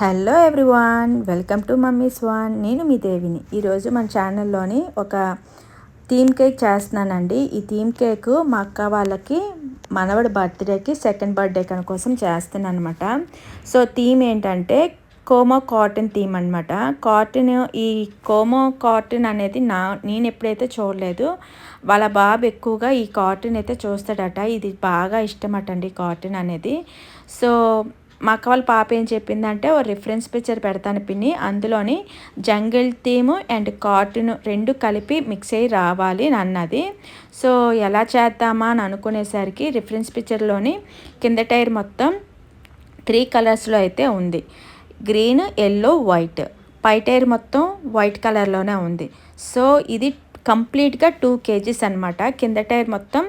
Hello everyone welcome to mummy's oven నేను మీ దేవిని. ఈరోజు మన ఛానల్లోని ఒక థీమ్ కేక్ చేస్తున్నానండి. ఈ థీమ్ కేక్ మా అక్క వాళ్ళకి మనవడి బర్త్డేకి సెకండ్ బర్త్డే కన కోసం చేస్తున్నాను అనమాట సో థీమ్ ఏంటంటే కోమో కాటన్ థీమ్ అనమాట కాటన్ ఈ కోమో కాటన్ అనేది నా నేను ఎప్పుడైతే చూడలేదు వాళ్ళ బాబు ఎక్కువగా ఈ కాటన్ అయితే చూస్తాడట. ఇది బాగా ఇష్టమట అండి కాటన్ అనేది. సో మా అక్క వాళ్ళ పాప ఏం చెప్పిందంటే ఓ రిఫరెన్స్ పిక్చర్ పెడతాను పిన్ని. అందులోని జంగిల్ థీము అండ్ కాటన్ రెండు కలిపి మిక్స్ అయ్యి రావాలి అని అన్నది. సో ఎలా చేద్దామా అని అనుకునేసరికి రిఫరెన్స్ పిక్చర్లోని కింద టైర్ మొత్తం త్రీ కలర్స్లో అయితే ఉంది. గ్రీన్ ఎల్లో వైట్ పై టైర్ మొత్తం వైట్ కలర్లోనే ఉంది. సో ఇది కంప్లీట్గా టూ కేజీస్ అనమాట కింద టైర్ మొత్తం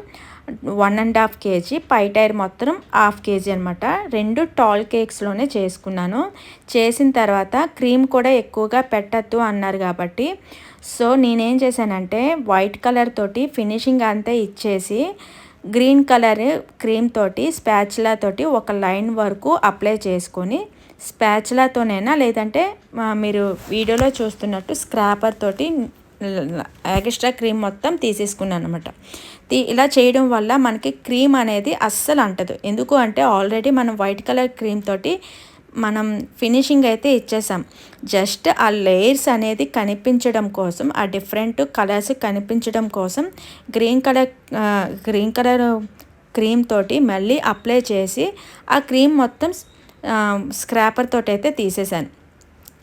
వన్ అండ్ హాఫ్ కేజీ పై టైర్ మొత్తం హాఫ్ కేజీ అనమాట రెండు టాల్ కేక్స్లోనే చేసుకున్నాను. చేసిన తర్వాత క్రీమ్ కూడా ఎక్కువగా పెట్టద్దు అన్నారు కాబట్టి. సో నేనేం చేశానంటే వైట్ కలర్ తోటి ఫినిషింగ్ అంతా ఇచ్చేసి గ్రీన్ కలర్ క్రీమ్ తోటి స్పాచ్లా తోటి ఒక లైన్ వరకు అప్లై చేసుకొని స్పాచ్లాతోనైనా లేదంటే మీరు వీడియోలో చూస్తున్నట్టు స్క్రాపర్ తోటి ఎక్స్ట్రా క్రీమ్ మొత్తం తీసేసుకున్నాను అనమాట ఇలా చేయడం వల్ల మనకి క్రీమ్ అనేది అస్సలు అంటదు. ఎందుకు అంటే ఆల్రెడీ మనం వైట్ కలర్ క్రీమ్ తోటి మనం ఫినిషింగ్ అయితే ఇచ్చేసాం. జస్ట్ ఆ లేయర్స్ అనేది కనిపించడం కోసం ఆ డిఫరెంట్ కలర్స్ కనిపించడం కోసం green colour green colour cream తోటి మళ్ళీ అప్లై చేసి ఆ క్రీమ్ మొత్తం స్క్రాపర్ తోటి అయితే తీసేసాను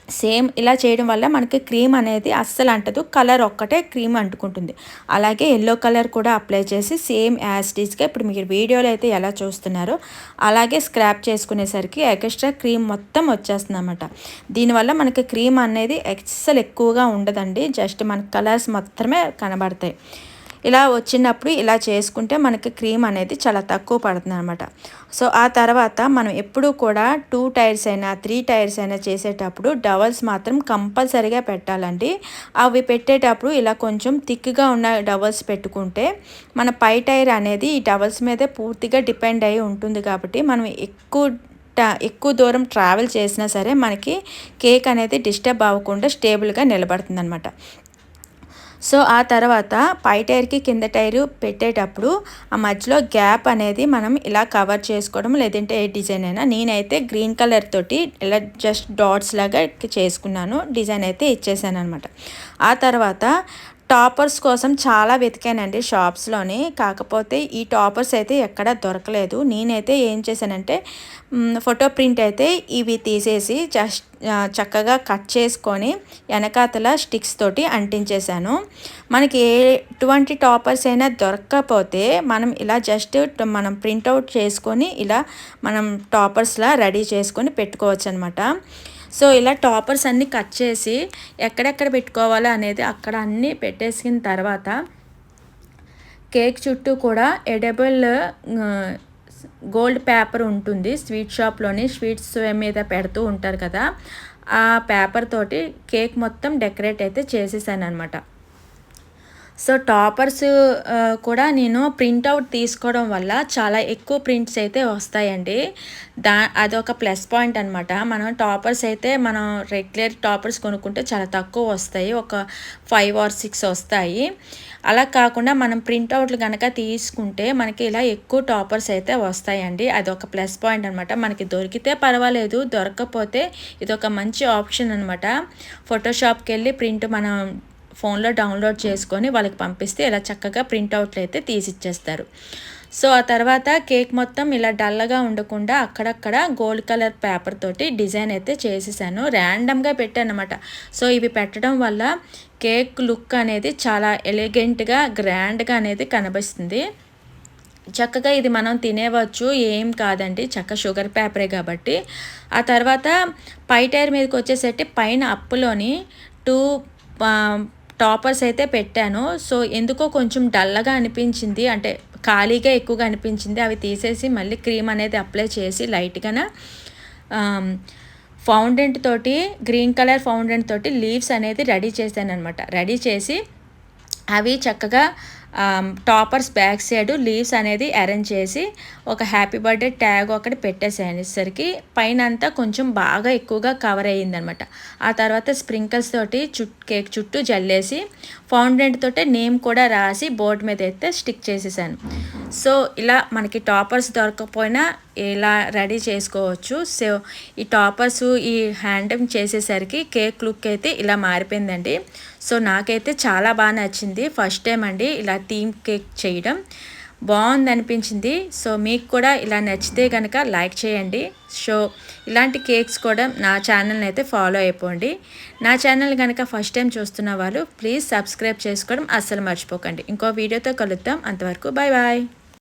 సేమ్ ఇలా చేయడం వల్ల మనకి క్రీమ్ అనేది అస్సలు అంటదు. కలర్ ఒక్కటే క్రీమ్ అంటుకుంటుంది. అలాగే ఎల్లో కలర్ కూడా అప్లై చేసి సేమ్ యాస్టీస్గా ఇప్పుడు మీరు వీడియోలో అయితే ఎలా చూస్తున్నారో అలాగే స్క్రాప్ చేసుకునేసరికి ఎక్స్ట్రా క్రీమ్ మొత్తం వచ్చేస్తుంది అనమాట దీనివల్ల మనకి క్రీమ్ అనేది అస్సలు ఎక్కువగా ఉండదండి. జస్ట్ మన కలర్స్ మాత్రమే కనబడతాయి. ఇలా వచ్చినప్పుడు ఇలా చేసుకుంటే మనకి క్రీమ్ అనేది చాలా తక్కువ పడుతుంది అనమాట సో ఆ తర్వాత మనం ఎప్పుడూ కూడా టూ టైర్స్ అయినా త్రీ టైర్స్ అయినా చేసేటప్పుడు డవల్స్ మాత్రం కంపల్సరీగా పెట్టాలండి. అవి పెట్టేటప్పుడు ఇలా కొంచెం థిక్గా ఉన్న డవల్స్ పెట్టుకుంటే మన పై టైర్ అనేది ఈ డవల్స్ మీదే పూర్తిగా డిపెండ్ అయి ఉంటుంది కాబట్టి మనం ఎక్కువ ఎక్కువ దూరం ట్రావెల్ చేసినా సరే మనకి కేక్ అనేది డిస్టర్బ్ అవ్వకుండా స్టేబుల్గా నిలబడుతుంది అనమాట సో ఆ తర్వాత పై టైర్కి కింద టైరు పెట్టేటప్పుడు ఆ మధ్యలో గ్యాప్ అనేది మనం ఇలా కవర్ చేసుకోవడం లేదంటే ఏ డిజైన్ అయినా. నేనైతే గ్రీన్ కలర్ తోటి ఇలా జస్ట్ డాట్స్ లాగా చేసుకున్నాను. డిజైన్ అయితే ఇచ్చేసాను అనమాట ఆ తర్వాత టాపర్స్ కోసం చాలా వెతికానండి షాప్స్లోని. కాకపోతే ఈ టాపర్స్ అయితే ఎక్కడ దొరకలేదు. నేనైతే ఏం చేశానంటే ఫోటో ప్రింట్ అయితే ఇవి తీసేసి జస్ట్ చక్కగా కట్ చేసుకొని వెనకాతల స్టిక్స్ తోటి అంటించేశాను. మనకి ఎటువంటి టాపర్స్ అయినా దొరకకపోతే మనం ఇలా జస్ట్ మనం ప్రింట్అవుట్ చేసుకొని ఇలా మనం టాపర్స్లా రెడీ చేసుకొని పెట్టుకోవచ్చు అనమాట సో ఇలా టాపర్స్ అన్నీ కట్ చేసి ఎక్కడెక్కడ పెట్టుకోవాలో అనేది అక్కడ అన్నీ పెట్టేసిన తర్వాత కేక్ చుట్టూ కూడా ఎడబుల్ గోల్డ్ పేపర్ ఉంటుంది. స్వీట్ షాప్లోని స్వీట్స్ మీద పెడుతూ ఉంటారు కదా. ఆ పేపర్ తోటి కేక్ మొత్తం డెకరేట్ అయితే చేసేసాను అనమాట సో టాపర్స్ కూడా నేను ప్రింట్అవుట్ తీసుకోవడం వల్ల చాలా ఎక్కువ ప్రింట్స్ అయితే వస్తాయండి. దా అదొక ప్లస్ పాయింట్ అనమాట మనం టాపర్స్ అయితే మనం రెగ్యులర్ టాపర్స్ కొనుక్కుంటే చాలా తక్కువ వస్తాయి. ఒక ఫైవ్ ఆర్ సిక్స్ వస్తాయి. అలా కాకుండా మనం ప్రింట్అవుట్లు కనుక తీసుకుంటే మనకి ఇలా ఎక్కువ టాపర్స్ అయితే వస్తాయండి. అది ఒక ప్లస్ పాయింట్ అనమాట మనకి దొరికితే పర్వాలేదు దొరకకపోతే ఇది ఒక మంచి ఆప్షన్ అనమాట ఫోటోషాప్కి వెళ్ళి ప్రింట్ మనం ఫోన్లో డౌన్లోడ్ చేసుకొని వాళ్ళకి పంపిస్తే ఇలా చక్కగా ప్రింట్అవుట్లు అయితే తీసిచ్చేస్తారు సో ఆ తర్వాత కేక్ మొత్తం ఇలా డల్లగా ఉండకుండా అక్కడక్కడ గోల్డ్ కలర్ పేపర్ తోటి డిజైన్ అయితే చేసేసాను. ర్యాండమ్గా పెట్టాను అనమాట సో ఇవి పెట్టడం వల్ల కేక్ లుక్ అనేది చాలా ఎలిగెంట్గా గ్రాండ్గా అనేది కనిపిస్తుంది. చక్కగా ఇది మనం తినేవచ్చు ఏం కాదండి. చక్క షుగర్ పేపరే కాబట్టి. ఆ తర్వాత పై టైర్ మీదకి వచ్చేసరికి పైన అప్పులోని టూ టాపర్స్ అయితే పెట్టాను. సో ఎందుకో కొంచెం డల్లగా అనిపించింది. అంటే ఖాళీగా ఎక్కువగా అనిపించింది. అవి తీసేసి మళ్ళీ క్రీమ్ అనేది అప్లై చేసి లైట్గా ఫౌండెంట్ తోటి గ్రీన్ కలర్ ఫౌండెంట్ తోటి లీవ్స్ అనేది రెడీ చేశాను అనమాట రెడీ చేసి అవి చక్కగా టాపర్స్ బ్యాక్ సైడ్ లీవ్స్ అనేది అరేంజ్ చేసి ఒక హ్యాపీ బర్త్డే ట్యాగ్ ఒకటి పెట్టేసేసరికి పైన అంతా కొంచెం బాగా ఎక్కువగా కవర్ అయ్యిందనమాట. ఆ తర్వాత స్ప్రింకిల్స్ తోటి చుట్ కేక్ చుట్టూ జల్లేసి ఫౌండెంట్ తోటే నేమ్ కూడా రాసి బోర్డు మీద అయితే స్టిక్ చేసేసాను. సో ఇలా మనకి టాపర్స్ దొరకకపోయినా ఇలా రెడీ చేసుకోవచ్చు. సో ఈ టాపర్స్ ఈ హ్యాండింగ్ చేసేసరికి కేక్ లుక్ అయితే ఇలా మారిపోయిందండి. సో నాకైతే చాలా బాగా నచ్చింది. ఫస్ట్ టైం అండి ఇలా థీమ్ కేక్ చేయడం బాగుంది అనిపించింది సో మీకు కూడా ఇలా నచ్చితే కనుక లైక్ చేయండి. సో ఇలాంటి కేక్స్ కూడా నా ఛానల్ని అయితే ఫాలో అయిపోండి. నా ఛానల్ కనుక ఫస్ట్ టైం చూస్తున్న వాళ్ళు ప్లీజ్ సబ్స్క్రైబ్ చేసుకోవడం అస్సలు మర్చిపోకండి. ఇంకో వీడియోతో కలుద్దాం. అంతవరకు బాయ్ బాయ్.